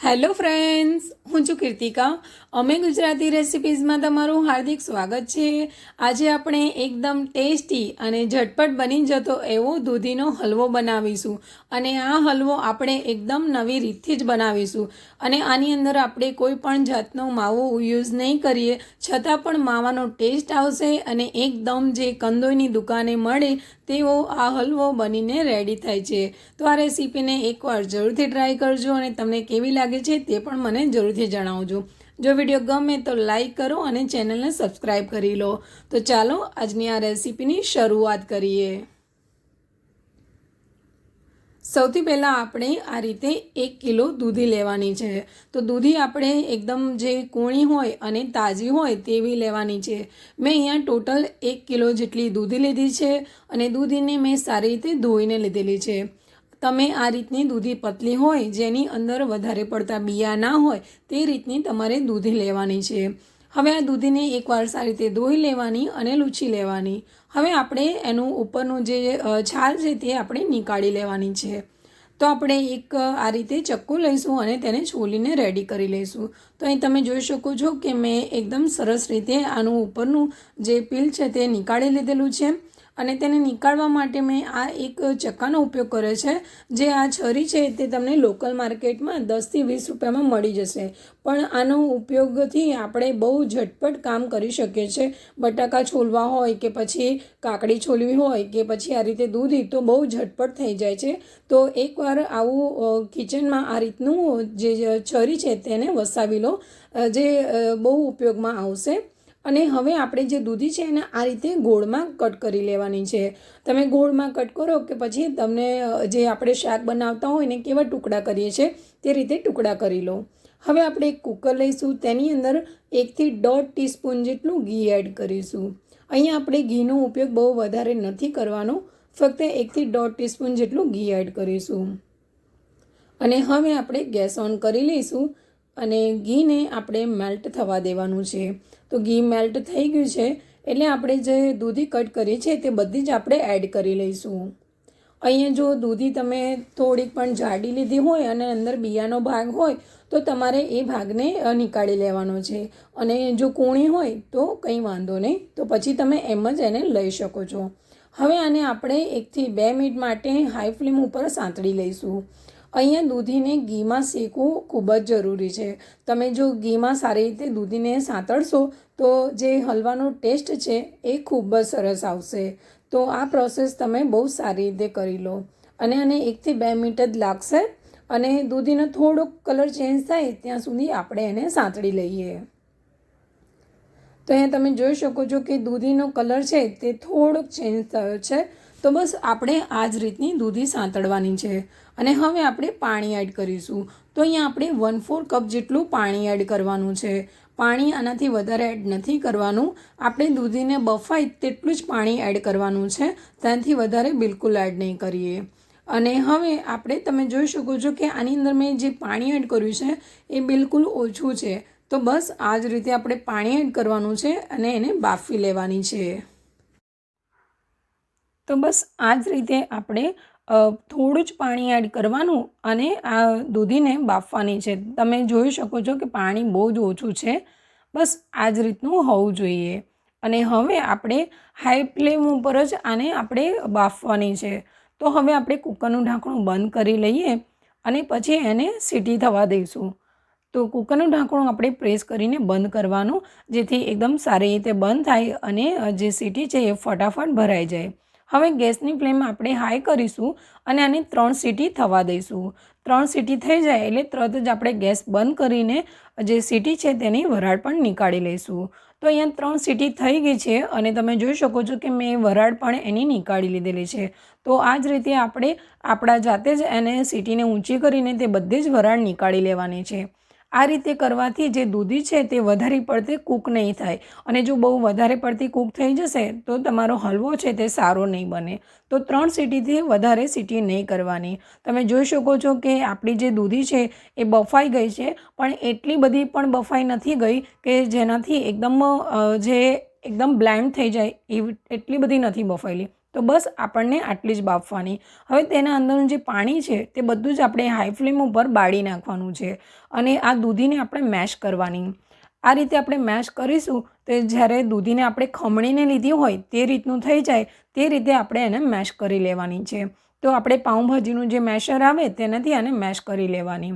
Hello friends, હું છું કીર્તિકા. અમે ગુજરાતી રેસિપીઝમાં તમારું હાર્દિક સ્વાગત છે. આજે આપણે એકદમ ટેસ્ટી અને ઝટપટ બની જતો એવો દૂધીનો હલવો બનાવીશું અને આ હલવો આપણે એકદમ નવી રીતથી જ બનાવીશું અને આની અંદર આપણે કોઈ પણ જાતનો માવો યુઝ નહીં કરીએ, છતાં પણ માવાનો ટેસ્ટ આવશે અને એકદમ જે કંદોઈની દુકાને મળે તેવો આ હલવો બનીને રેડી થાય છે. તો આ રેસીપીને એકવાર જરૂરથી ટ્રાય કરજો અને તમને કેવી લાગે છે તે પણ મને જરૂરથી જણાવજો. જો વીડિયો ગમે તો લાઈક કરો અને ચેનલને સબસ્ક્રાઈબ કરી લો. તો ચાલો આજની આ રેસીપીની શરૂઆત કરીએ. સૌથી પહેલાં આપણે આ રીતે એક કિલો દૂધી લેવાની છે. તો દૂધી આપણે એકદમ જે કૂણી હોય અને તાજી હોય તેવી લેવાની છે. મેં અહીંયા ટોટલ એક કિલો જેટલી દૂધી લીધી છે અને દૂધીને મેં સારી રીતે ધોઈને લીધેલી છે. તમે આ રીતની દૂધી પતલી હોય, જેની અંદર વધારે પડતા બિયા ના હોય, તે રીતની તમારે દૂધી લેવાની છે. હવે આ દૂધીને એકવાર સારી રીતે ધોઈ લેવાની અને લૂછી લેવાની. હવે આપણે એનું ઉપરનું જે છાલ છે તે આપણે નીકાળી લેવાની છે. તો આપણે એક આ રીતે ચક્કુ લઈશું અને તેને છોલીને રેડી કરી લઈશું. તો અહીં તમે જોઈ શકો છો કે મેં એકદમ સરસ રીતે આનું ઉપરનું જે પીલ છે તે નીકાળી લીધેલું છે. અને તેને નીકાળવા માટે મેં આ એક ચક્કાનો ઉપયોગ કર્યો છે, જે આ છરી છે તે તમને લોકલ માર્કેટમાં દસથી વીસ રૂપિયામાં મળી જશે. પણ આનો ઉપયોગથી આપણે બહુ ઝટપટ કામ કરી શકીએ છીએ. બટાકા છોલવા હોય કે પછી કાકડી છોલવી હોય કે પછી આ રીતે દૂધી તો બહુ ઝટપટ થઈ જાય છે. તો એકવાર આવું કિચનમાં આ રીતનું જે છરી છે તેને વસાવી લો જે બહુ ઉપયોગમાં આવશે. અને હવે આપણે જે દૂધી છે એને આ રીતે ગોળમાં કટ કરી લેવાની છે. તમે ગોળમાં કટ કરો કે પછી તમને જે આપણે શાક બનાવતા હોય ને કેવા ટુકડા કરીએ છીએ તે રીતે ટુકડા કરી લો. હવે આપણે એક કુકર લઈશું, તેની અંદર એકથી દોઢ ટીસ્પૂન જેટલું ઘી એડ કરીશું. અહીંયા આપણે ઘીનો ઉપયોગ બહુ વધારે નથી કરવાનો, ફક્ત એકથી દોઢ ટીસ્પૂન જેટલું ઘી એડ કરીશું. અને હવે આપણે ગેસ ઓન કરી લઈશું. અને ઘીને આપણે મેલ્ટ થવા દેવાનું છે. તો ઘી મેલ્ટ થઈ ગયું છે એટલે આપણે જે દૂધી કટ કરી છે તે બધી જ આપણે એડ કરી લઈશું. અહીંયા જો દૂધી તમે થોડીક પણ જાડી લીધી હોય અને અંદર બિયાનો ભાગ હોય તો તમારે એ ભાગને નીકાળી લેવાનો છે. અને જો કૂણી હોય તો કંઈ વાંધો નહીં. તો પછી તમે એમ જ એને લઈ શકો છો. હવે આને આપણે એકથી બે મિનિટ માટે હાઈ ફ્લેમ ઉપર સાંતળી લઈશું. અહીંયા દૂધીને ઘીમાં શેકવું ખૂબ જ જરૂરી છે. તમે જો ઘીમાં સારી રીતે દૂધીને સાંતળશો, તો જે હલવાનો ટેસ્ટ છે એ ખૂબ જ સરસ આવશે. તો આ પ્રોસેસ તમે બહુ સારી રીતે કરી લો. અને આને એકથી બે મિનિટ જ લાગશે અને દૂધીનો થોડોક કલર ચેન્જ થાય ત્યાં સુધી આપણે એને સાંતળી લઈએ. તો અહીંયા તમે જોઈ શકો છો કે દૂધીનો કલર છે તે થોડોક ચેન્જ થયો છે. તો બસ આપણે આ જ રીતની દૂધી સાંતળવાની છે. અને હવે આપણે પાણી એડ કરીશું. તો અહીંયા આપણે વન ફોર કપ જેટલું પાણી એડ કરવાનું છે. પાણી આનાથી વધારે એડ નથી કરવાનું. આપણે દૂધીને બફાય તેટલું જ પાણી એડ કરવાનું છે. તેનાથી વધારે બિલકુલ એડ નહીં કરીએ. અને હવે આપણે તમે જોઈ શકો છો કે આની અંદર મેં જે પાણી એડ કર્યું છે, એ બિલકુલ ઓછું છે. તો બસ આ જ રીતે આપણે પાણી એડ કરવાનું છે અને એને બાફી લેવાની છે. તો બસ આ જ રીતે આપણે થોડું જ પાણી એડ કરવાનું અને આ દૂધીને બાફવાની છે. તમે જોઈ શકો છો કે પાણી બહુ જ ઓછું છે. બસ આ જ રીતનું હોવું જોઈએ. અને હવે આપણે હાઈ ફ્લેમ ઉપર જ આને આપણે બાફવાની છે. તો હવે આપણે કુકરનું ઢાંકણું બંધ કરી લઈએ અને પછી એને સીટી થવા દઈશું. તો કુકરનું ઢાંકણું આપણે પ્રેસ કરીને બંધ કરવાનું, જેથી એકદમ સારી રીતે બંધ થાય અને જે સીટી છે એ ફટાફટ ભરાઈ જાય. હવે ગેસની ફ્લેમ આપણે હાઈ કરીશું અને આને ત્રણ સીટી થવા દઈશું. ત્રણ સીટી થઈ જાય એટલે તરત જ આપણે ગેસ બંધ કરીને જે સીટી છે તેની વરાળ પણ નીકાળી લઈશું. તો અહીંયા ત્રણ સીટી થઈ ગઈ છે અને તમે જોઈ શકો છો કે મેં વરાળ પણ એની નીકાળી લીધેલી છે. તો આ જ રીતે આપણે આપણા જાતે જ એને સીટીને ઊંચી કરીને તે બધી જ વરાળ નીકાળી લેવાની છે. આ રીતે કરવાથી જે દૂધી છે તે વધારે પડતી કૂક નહીં થાય. અને જો બહુ વધારે પડતી કૂક થઈ જશે, તો તમારો હલવો છે તે સારો નહીં બને. તો ત્રણ સીટીથી વધારે સીટી નહીં કરવાની. તમે જોઈ શકો છો કે આપણી જે દૂધી છે એ બફાઈ ગઈ છે, પણ એટલી બધી પણ બફાઈ નથી ગઈ કે જેનાથી એકદમ જે એકદમ બ્લેન્ડ થઈ જાય, એવી એટલી બધી નથી બફાયેલી. તો બસ આપણને આટલી જ બાફવાની. હવે તેના અંદરનું જે પાણી છે તે બધું જ આપણે હાઈ ફ્લેમ ઉપર બાળી નાખવાનું છે અને આ દૂધીને આપણે મેશ કરવાની. આ રીતે આપણે મેશ કરીશું તો જ્યારે દૂધીને આપણે ખમણીને લીધી હોય તે રીતનું થઈ જાય, તે રીતે આપણે એને મેશ કરી લેવાની છે. તો આપણે પાઉંભાજીનું જે મેશર આવે તેનાથી આને મેશ કરી લેવાની.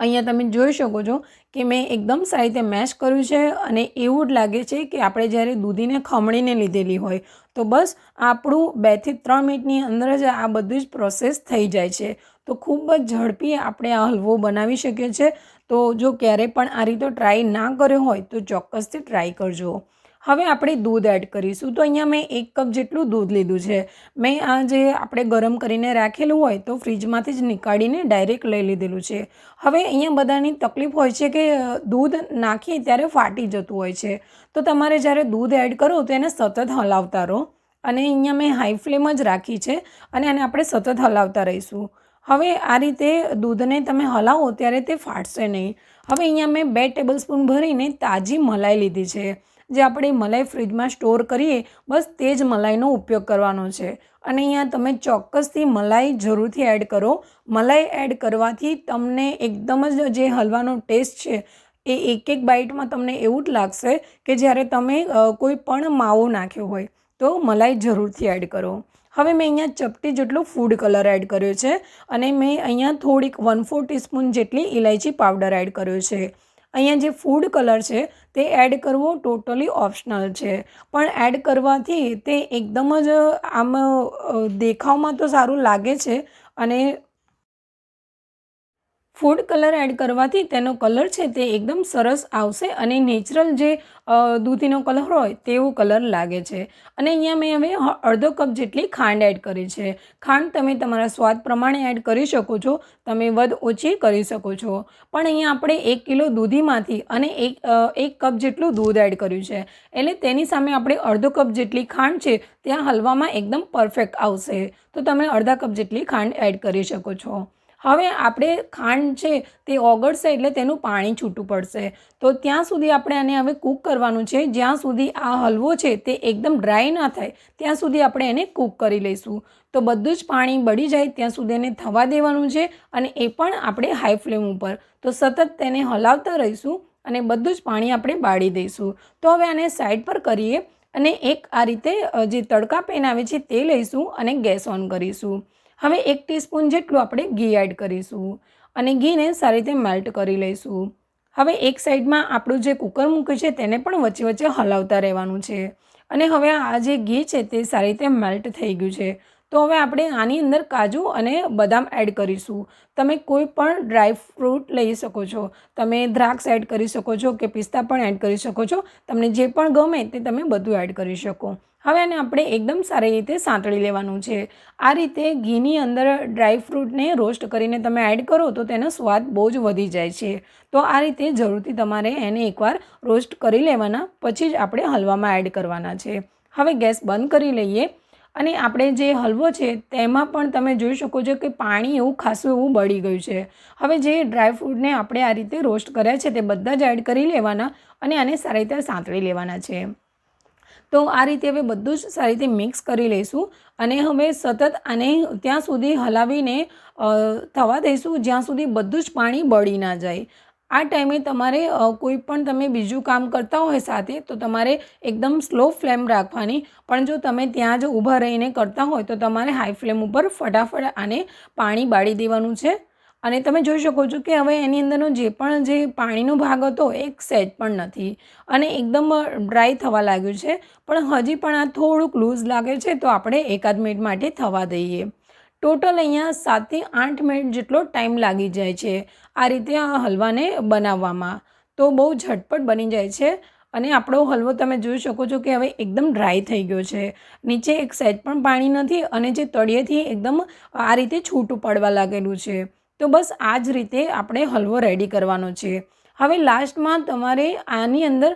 અહીંયા તમે જોઈ શકો છો કે મેં એકદમ સારી રીતે મેશ કર્યું છે અને એવું જ લાગે છે કે આપણે જ્યારે દૂધીને ખમણીને લીધેલી હોય તો બસ આપણું બેથી ત્રણ મિનિટની અંદર જ આ બધું જ પ્રોસેસ થઈ જાય છે. તો ખૂબ જ ઝડપી આપણે આ હલવો બનાવી શકીએ છીએ. તો જો ક્યારેય પણ આ રીતે ટ્રાય ના કર્યો હોય તો ચોક્કસથી ટ્રાય કરજો. હવે આપણે દૂધ એડ કરીશું. તો અહીંયા મેં એક કપ જેટલું દૂધ લીધું છે. મેં આ જે આપણે ગરમ કરીને રાખેલું હોય તો ફ્રીજમાંથી જ નીકાળીને ડાયરેક્ટ લઈ લીધેલું છે. હવે અહીંયા બધાની તકલીફ હોય છે કે દૂધ નાખીએ ત્યારે ફાટી જતું હોય છે. તો તમારે જ્યારે દૂધ એડ કરો તો એને સતત હલાવતા રહો. અને અહીંયા મેં હાઈ ફ્લેમ જ રાખી છે અને એને આપણે સતત હલાવતા રહીશું. હવે આ રીતે દૂધને તમે હલાવો ત્યારે તે ફાટશે નહીં. હવે અહીંયા મેં બે ટેબલ સ્પૂન ભરીને તાજી મલાઈ લીધી છે. જે આપણે મલાઈ ફ્રીજમાં સ્ટોર કરીએ, બસ તે જ મલાઈનો ઉપયોગ કરવાનો છે. અને અહીંયા તમે ચોક્કસથી મલાઈ જરૂરથી એડ કરો. મલાઈ એડ કરવાથી તમને એકદમ જ જે હલવાનો ટેસ્ટ છે, એ એક એક બાઇટમાં તમને એવું જ લાગશે કે જ્યારે તમે કોઈ પણ માવો નાખ્યો હોય, તો મલાઈ જરૂરથી એડ કરો. હવે મેં અહીંયા ચપટી જેટલો ફૂડ કલર એડ કર્યો છે અને મેં અહીંયા થોડીક વન ફોર ટીસ્પૂન જેટલી ઇલાયચી પાવડર એડ કર્યો છે. અહીંયા જે ફૂડ કલર છે, તે એડ કરવો ટોટલી ઓપ્શનલ છે. પણ એડ કરવાથી તે એકદમ જ આમ દેખાવમાં તો સારું લાગે છે અને ફૂડ કલર એડ કરવાથી તેનો કલર છે તે એકદમ સરસ આવશે અને નેચરલ જે દૂધીનો કલર હોય તેવો કલર લાગે છે. અને અહીંયા મેં હવે અડધો કપ જેટલી ખાંડ એડ કરી છે. ખાંડ તમે તમારા સ્વાદ પ્રમાણે એડ કરી શકો છો. તમે વધ ઓછી કરી શકો છો. પણ અહીંયા આપણે એક કિલો દૂધીમાંથી અને એક એક કપ જેટલું દૂધ એડ કર્યું છે. એટલે તેની સામે આપણે અડધો કપ જેટલી ખાંડ છે ત્યાં હલવામાં એકદમ પરફેક્ટ આવશે. તો તમે અડધા કપ જેટલી ખાંડ એડ કરી શકો છો. હવે આપણે ખાંડ છે તે ઓગળશે એટલે તેનું પાણી છૂટું પડશે. તો ત્યાં સુધી આપણે આને હવે કૂક કરવાનું છે. જ્યાં સુધી આ હલવો છે તે એકદમ ડ્રાય ના થાય, ત્યાં સુધી આપણે એને કૂક કરી લઈશું. તો બધું જ પાણી બળી જાય ત્યાં સુધી એને થવા દેવાનું છે અને એ પણ આપણે હાઈ ફ્લેમ ઉપર. તો સતત તેને હલાવતા રહીશું અને બધું જ પાણી આપણે બાળી દઈશું. તો હવે આને સાઈડ પર કરીએ અને એક આ રીતે જે તડકા પેન આવે છે તે લઈશું અને ગેસ ઓન કરીશું. હવે એક ટીસ્પૂન જેટલું આપણે ઘી એડ કરીશું અને ઘીને સારી રીતે મેલ્ટ કરી લઈશું. હવે એક સાઈડમાં આપણું જે કુકર મૂક્યું છે તેને પણ વચ્ચે વચ્ચે હલાવતા રહેવાનું છે. અને હવે આ જે ઘી છે તે સારી રીતે મેલ્ટ થઈ ગયું છે. તો હવે આપણે આની અંદર કાજુ અને બદામ એડ કરીશું. તમે કોઈ પણ ડ્રાય ફ્રૂટ લઈ શકો છો. તમે દ્રાક્ષ એડ કરી શકો છો કે પિસ્તા પણ એડ કરી શકો છો. તમને જે પણ ગમે તે તમે બધું એડ કરી શકો. હવે આને આપણે એકદમ સારી રીતે સાંતળી લેવાનું છે. આ રીતે ઘીની અંદર ડ્રાય ફ્રૂટને રોસ્ટ કરીને તમે એડ કરો તો તેનો સ્વાદ બહુ જ વધી જાય છે. તો આ રીતે જરૂરથી તમારે એને એકવાર રોસ્ટ કરી લેવાના. પછી જ આપણે હલવામાં એડ કરવાના છે. હવે ગેસ બંધ કરી લઈએ. અને આપણે જે હલવો છે, તેમાં પણ તમે જોઈ શકો છો કે પાણી એવું ખાસું એવું બળી ગયું છે. હવે જે ડ્રાયફ્રૂટને આપણે આ રીતે રોસ્ટ કર્યા છે, તે બધા જ એડ કરી લેવાના અને આને સારી રીતે સાંતળી લેવાના છે. તો આ રીતે હવે બધું જ સારી રીતે મિક્સ કરી લઈશું અને હવે સતત આને ત્યાં સુધી હલાવીને થવા દઈશું જ્યાં સુધી બધું જ પાણી બળી ના જાય. આ ટાઈમે તમારે કોઈ પણ તમે બીજું કામ કરતા હોય સાથે, તો તમારે એકદમ સ્લો ફ્લેમ રાખવાની. પણ જો તમે ત્યાં જ ઊભા રહીને કરતા હોય, તો તમારે હાઈ ફ્લેમ ઉપર ફટાફટ આને પાણી બાળી દેવાનું છે. અને તમે જોઈ શકો છો કે હવે એની અંદરનો જે પણ જે પાણીનો ભાગ હતો, એક સેજ પણ નથી. અને એકદમ ડ્રાય થવા લાગ્યું છે. પણ હજી પણ આ થોડુંક લૂઝ લાગે છે, તો આપણે એકાદ મિનિટ માટે થવા દઈએ. ટોટલ અહીંયા સાતથી આઠ મિનિટ જેટલો ટાઈમ લાગી જાય છે આ રીતે આ હલવાને બનાવવામાં. તો બહુ ઝટપટ બની જાય છે અને આપણો હલવો તમે જોઈ શકો છો કે હવે એકદમ ડ્રાય થઈ ગયો છે. નીચે એક સેજ પણ પાણી નથી અને જે તળિયેથી એકદમ આ રીતે છૂટું પડવા લાગેલું છે. તો બસ આ જ રીતે આપણે હલવો રેડી કરવાનો છે. હવે લાસ્ટમાં તમારે આની અંદર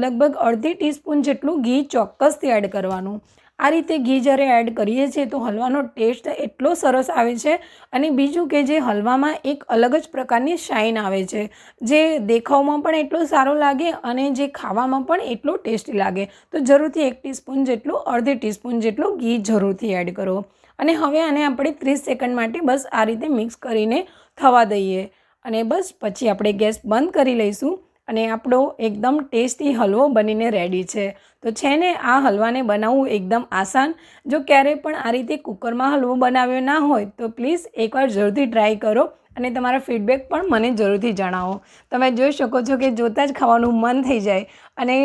લગભગ અડધી ટીસ્પૂન જેટલું ઘી ચોક્કસથી એડ કરવાનું. આ રીતે ઘી જ્યારે એડ કરીએ છીએ તો હલવાનો ટેસ્ટ એટલો સરસ આવે છે અને બીજું કે જે હલવામાં એક અલગ જ પ્રકારની શાઇન આવે છે, જે દેખાવમાં પણ એટલો સારો લાગે અને જે ખાવામાં પણ એટલો ટેસ્ટી લાગે. તો જરૂરથી એક ટીસ્પૂન જેટલું, અડધી ટીસ્પૂન જેટલું ઘી જરૂરથી એડ કરો. અને હવે આને આપણે ત્રીસ સેકન્ડ માટે બસ આ રીતે મિક્સ કરીને થવા દઈએ. અને બસ પછી આપણે ગેસ બંધ કરી લઈશું. અને આપણો એકદમ ટેસ્ટી હલવો બનીને રેડી છે. તો છે ને, આ હલવાને બનાવવું એકદમ આસાન. જો ક્યારેય પણ આ રીતે કુકરમાં હલવો બનાવ્યો ના હોય, તો પ્લીઝ એકવાર જરૂરથી ટ્રાય કરો અને તમારા ફીડબેક પણ મને જરૂરથી જણાવો. તમે જોઈ શકો છો કે જોતાં જ ખાવાનું મન થઈ જાય. અને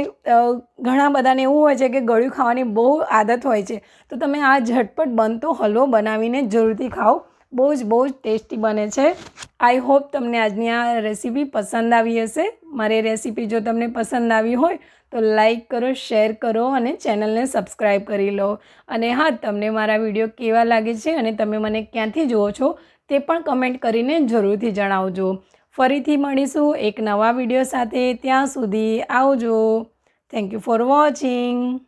ઘણા બધાને એવું હોય છે કે ગળ્યું ખાવાની બહુ આદત હોય છે. તો તમે આ ઝટપટ બનતો હલવો બનાવીને જરૂરથી ખાઓ. બહુ જ બહુ જ ટેસ્ટી બને છે. આઈ હોપ તમને આજની આ રેસીપી પસંદ આવી હશે. મારી રેસીપી જો તમને પસંદ આવી હોય, તો લાઈક કરો શેર કરો અને ચેનલને સબસ્ક્રાઈબ કરી લો. અને હા, તમને મારા વીડિયો કેવા લાગે છે અને તમે મને ક્યાંથી જુઓ છો, તે પણ કમેન્ટ કરીને જરૂરથી જણાવજો. ફરીથી મળીશું એક નવા વીડિયો સાથે. ત્યાં સુધી આવજો. Thank you for watching